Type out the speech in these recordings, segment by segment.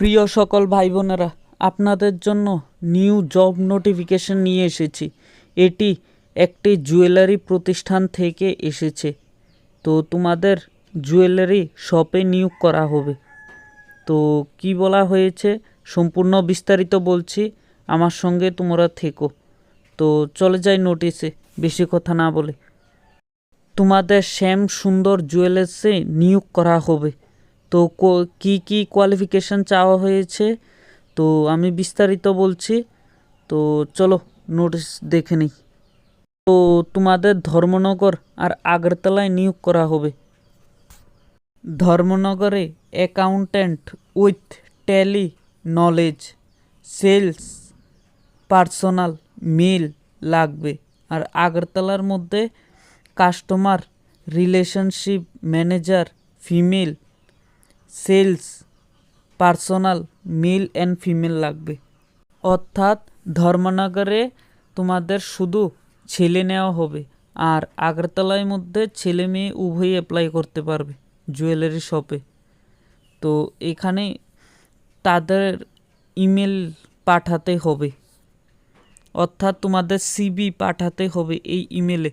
প্রিয় সকল ভাই বোনেরা আপনাদের জন্য নিউ জব নোটিফিকেশন নিয়ে এসেছি। এটি একটি জুয়েলারি প্রতিষ্ঠান থেকে এসেছে। তো তোমাদের জুয়েলারি শপে নিয়োগ করা হবে। তো কি বলা হয়েছে সম্পূর্ণ বিস্তারিত বলছি, আমার সঙ্গে তোমরা থেকো। তো চলে যাই নোটিশে, বেশি কথা না বলে। তোমাদের শ্যাম সুন্দর জুয়েলার্সে নিয়োগ করা হবে। তো কো- কি কোয়ালিফিকেশন চাওয়া হয়েছে? তো আমি বিস্তারিত বলছি। তো চলো নোটিশ দেখে নিই। তো তোমাদের ধর্মনগর আর আগরতলায় নিয়োগ করা হবে। ধর্মনগরে accountant with Tally knowledge sales personal male লাগবে। আর আগরতলার মধ্যে customer relationship manager female sales, personal, male and female লাগবে। অর্থাৎ ধর্মনগরে তোমাদের শুধু ছেলে নেওয়া হবে আর আগরতলার মধ্যে ছেলে মেয়ে উভয়ই অ্যাপ্লাই করতে পারবে জুয়েলারি শপে তো এখানে তাদের ইমেল পাঠাতে হবে। অর্থাৎ তোমাদের সিবি পাঠাতে হবে এই ইমেলে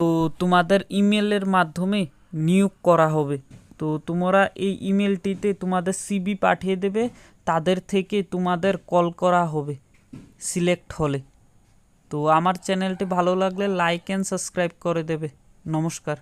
তো তোমাদের ইমেলের মাধ্যমে নিয়োগ করা হবে। তো তোমরা এই ইমেলটিতে তোমাদের সিবি পাঠিয়ে দেবে, তাদের থেকে তোমাদের কল করা হবে সিলেক্ট হলে। তো আমার চ্যানেলটি ভালো লাগলে লাইক অ্যান্ড সাবস্ক্রাইব করে দেবে। নমস্কার।